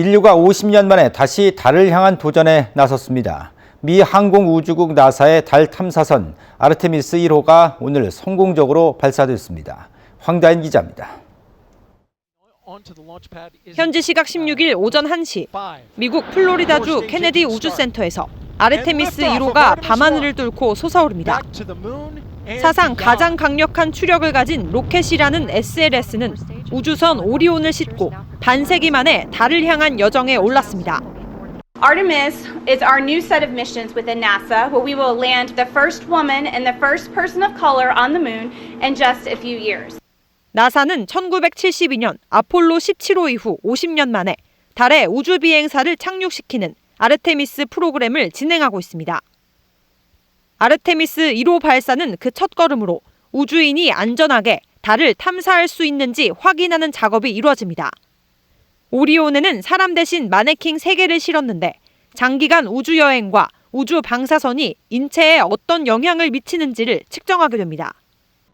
인류가 50년 만에 다시 달을 향한 도전에 나섰습니다. 미 항공우주국 나사의 달 탐사선 아르테미스 1호가 오늘 성공적으로 발사됐습니다. 황다인 기자입니다. 현지 시각 16일 오전 1시 미국 플로리다주 케네디 우주센터에서 아르테미스 1호가 밤하늘을 뚫고 솟아오릅니다. 사상 가장 강력한 추력을 가진 로켓이라는 SLS는 우주선 오리온을 싣고 반세기 만에 달을 향한 여정에 올랐습니다. Artemis is our new set of missions within NASA where we will land the first woman and the first person of color on the moon in just a few years. 나사는 1972년 아폴로 17호 이후 50년 만에 달에 우주 비행사를 착륙시키는 아르테미스 프로그램을 진행하고 있습니다. 아르테미스 1호 발사는 그 첫걸음으로 우주인이 안전하게 달을 탐사할 수 있는지 확인하는 작업이 이루어집니다. 오리온에는 사람 대신 마네킹 3개를 실었는데 장기간 우주 여행과 우주 방사선이 인체에 어떤 영향을 미치는지를 측정하게 됩니다.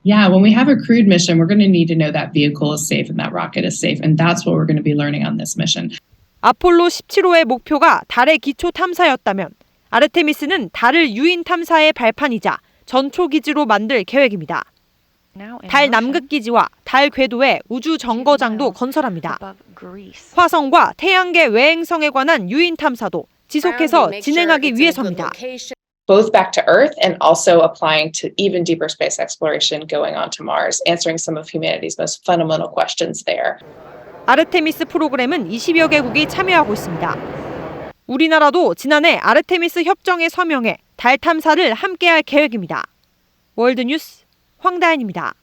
Yeah, when we have a crewed mission, we're going to need to know that vehicle is safe and that rocket is safe. And that's what we're going to be learning on this mission. 아폴로 17호의 목표가 달의 기초 탐사였다면 아르테미스는 달을 유인 탐사의 발판이자 전초 기지로 만들 계획입니다. 달 남극 기지와 달 궤도에 우주 정거장도 건설합니다. 화성과 태양계 외행성에 관한 유인 탐사도 지속해서 진행하기 위해서입니다. both back to Earth and also applying to even deeper space exploration going on to Mars, answering some of humanity's most fundamental questions there. 아르테미스 프로그램은 20여 개국이 참여하고 있습니다. 우리나라도 지난해 아르테미스 협정에 서명해 달 탐사를 함께할 계획입니다. 월드뉴스 황다현입니다.